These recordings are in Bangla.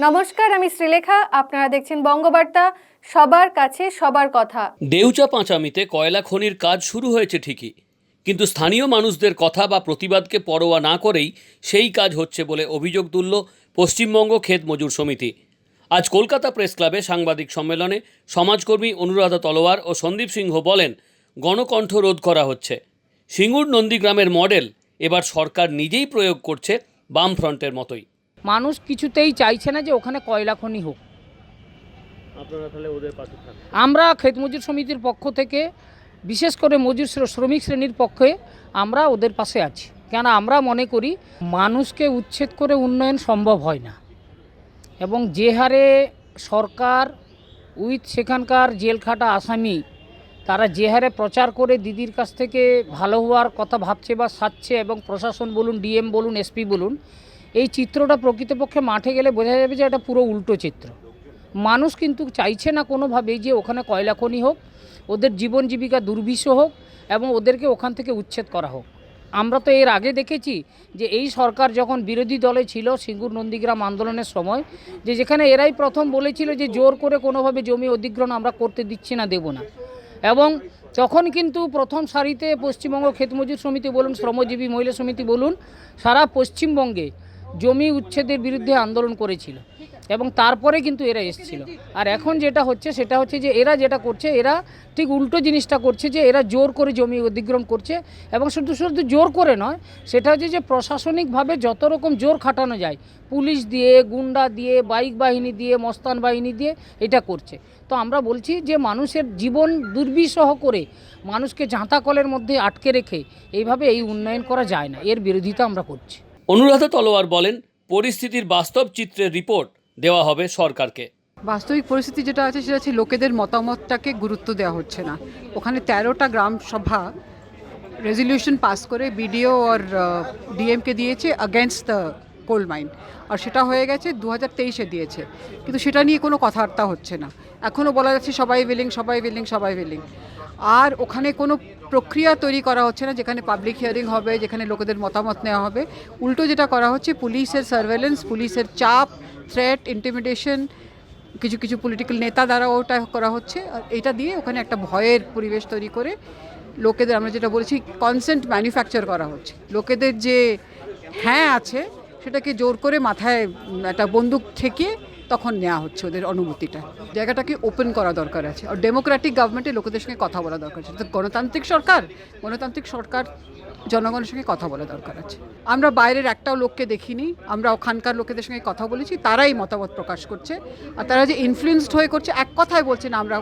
নমস্কার, আমি শ্রীলেখা। আপনারা দেখছেন বঙ্গবার্তা। সবার কাছে সবার কথা। দেউচা পাঁচামিতে কয়লা খনির কাজ শুরু হয়েছে ঠিকই। কিন্তু স্থানীয় মানুষদের কথা বা প্রতিবাদকে পরোয়া না করেই সেই কাজ হচ্ছে বলে অভিযোগ তুলল পশ্চিমবঙ্গ ক্ষেত মজুর সমিতি। আজ কলকাতা প্রেস ক্লাবে সাংবাদিক সম্মেলনে সমাজকর্মী অনুরাধা তলোয়ার ও সন্দীপ সিংহ বলেন, গণকণ্ঠ রোধ করা হচ্ছে। সিঙ্গুর নন্দীগ্রামের মডেল এবার সরকার নিজেই প্রয়োগ করছে বামফ্রন্টের মতোই। মানুষ কিছুতেই চাইছে না যে ওখানে কয়লা খনি হোক। আমরা ক্ষেত মজুর সমিতির পক্ষ থেকে বিশেষ করে মজুর শ্রমিক শ্রেণির পক্ষে আমরা ওদের পাশে আছি। কেন আমরা মনে করি মানুষকে উচ্ছেদ করে উন্নয়ন সম্ভব হয় না। এবং যে হারে সরকার উইথ সেখানকার জেল খাটা আসামি তারা যে হারে প্রচার করে দিদির কাছ থেকে ভালো হওয়ার কথা ভাবছে বা সাজছে এবং প্রশাসন বলুন ডিএম বলুন এসপি বলুন এই চিত্রটা প্রকৃতপক্ষে মাঠে গেলে বোঝা যাবে যে এটা পুরো উল্টো চিত্র। মানুষ কিন্তু চাইছে না কোনোভাবেই যে ওখানে কয়লা খনি হোক, ওদের জীবন জীবিকা দুর্বিষ হোক এবং ওদেরকে ওখান থেকে উচ্ছেদ করা হোক। আমরা তো এর আগে দেখেছি যে এই সরকার যখন বিরোধী দলে ছিল সিঙ্গুর নন্দীগ্রাম আন্দোলনের সময়, যে যেখানে এরাই প্রথম বলেছিল যে জোর করে কোনোভাবে জমি অধিগ্রহণ আমরা করতে দিচ্ছি না, দেব না। এবং তখন কিন্তু প্রথম সারিতে পশ্চিমবঙ্গ ক্ষেত মজুর সমিতি বলুন, শ্রমজীবী মহিলা সমিতি বলুন, সারা পশ্চিমবঙ্গে জমি উচ্ছেদের বিরুদ্ধে আন্দোলন করেছিল এবং তারপরে কিন্তু এরা এসেছিল। আর এখন যেটা হচ্ছে, সেটা হচ্ছে যে এরা যেটা করছে, এরা ঠিক উল্টো জিনিসটা করছে যে এরা জোর করে জমি অধিগ্রহণ করছে এবং শুধু শুধু জোর করে নয়, সেটা হচ্ছে যে প্রশাসনিকভাবে যত রকম জোর খাটানো যায়, পুলিশ দিয়ে, গুন্ডা দিয়ে, বাইক বাহিনী দিয়ে, মস্তান বাহিনী দিয়ে এটা করছে। তো আমরা বলছি যে মানুষের জীবন দুর্বিষহ করে মানুষকে জাঁতা কলের মধ্যে আটকে রেখে এইভাবে এই উন্নয়ন করা যায় না, এর বিরোধিতা আমরা করছি। অনুরাধা তলোয়ার বলেন, পরিস্থিতির বাস্তব চিত্রের রিপোর্ট দেওয়া হবে সরকারকে। বাস্তবিক পরিস্থিতি যেটা আছে সেটা হচ্ছে লোকেদের মতামতটাকে গুরুত্ব দেওয়া হচ্ছে না। ওখানে তেরোটা গ্রাম সভা রেজলিউশন পাস করে বিডিও আর ডিএমকে দিয়েছে আগেনস্ট দ্য কোল মাইন আর সেটা হয়ে গেছে দু হাজার তেইশে দিয়েছে। কিন্তু সেটা নিয়ে কোনো কথাবার্তা হচ্ছে না। এখনও বলা যাচ্ছে সবাই উইলিং সবাই উইলিং সবাই উইলিং আর ওখানে কোনো প্রক্রিয়া তৈরি করা হচ্ছে না, যেখানে পাবলিক হিয়ারিং হবে, যেখানে লোকেদের মতামত নেওয়া হবে। উল্টো যেটা করা হচ্ছে, পুলিশের সার্ভেলেন্স পুলিশের চাপ থ্রেট ইন্টিমিডেশন কিছু কিছু পলিটিক্যাল নেতা দ্বারা ওটা করা হচ্ছে। আর এটা দিয়ে ওখানে একটা ভয়ের পরিবেশ তৈরি করে লোকেদের, আমরা যেটা বলেছি কনসেন্ট ম্যানুফ্যাকচার করা হচ্ছে। লোকেদের যে হ্যাঁ আছে, সেটাকে জোর করে মাথায় একটা বন্দুক ঠেকিয়ে তখন নেওয়া হচ্ছে ওদের অনুমতিটা। জায়গাটাকে ওপেন করা দরকার আছে। আর ডেমোক্রেটিক গভর্নমেন্টে লোকেদের সঙ্গে কথা বলা দরকার আছে। গণতান্ত্রিক সরকার। গণতান্ত্রিক সরকার জনগণের সঙ্গে কথা বলা দরকার আছে। আমরা বাইরের একটাও লোককে দেখিনি, আমরা ওখানকার লোকেদের সঙ্গে কথা বলেছি, তারাই মতামত প্রকাশ করছে। আর তারা যে ইনফ্লুয়েসড হয়ে করছে, এক কথায় বলছে না আমরা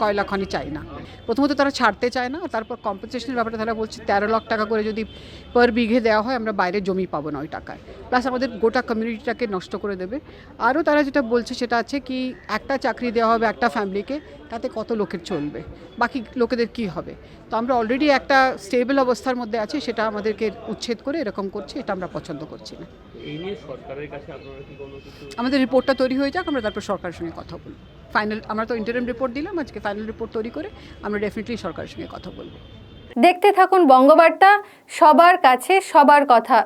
কয়লা খনি চাই না। প্রথমত তারা ছাড়তে চায় না, তারপর কম্পেনসেশনের ব্যাপারে তারা বলছে তেরো লাখ টাকা করে যদি পার বিঘে দেওয়া হয়, আমরা বাইরে জমি পাবো না ওই টাকায়। প্লাস আমাদের গোটা কমিউনিটিটাকে নষ্ট করে দেবে। আরও তারা যেটা বলছে সেটা আছে কি, একটা চাকরি দেওয়া হবে একটা ফ্যামিলিকে তাতে কত লোকের চলবে? বাকি লোকেদের কি হবে? তো আমরা অলরেডি একটা স্টেবল অবস্থার মধ্যে আছি সেটা আমাদেরকে উচ্ছেদ করে এরকম করছে এটা আমরা পছন্দ করছি না। এই নিয়ে সরকারের কাছে আপনারা কি কোনো কিছু আমাদের রিপোর্টটা তৈরি হয়ে যাক আমরা তারপর সরকারের সঙ্গে কথা বলব। ফাইনাল আমরা তো ইন্টারিম রিপোর্ট দিলাম আজকে ফাইনাল রিপোর্ট তৈরি করে আমরা ডেফিনেটলি সরকারের সঙ্গে কথা বলব। দেখতে থাকুন বঙ্গবার্তা সবার কাছে সবার কথা।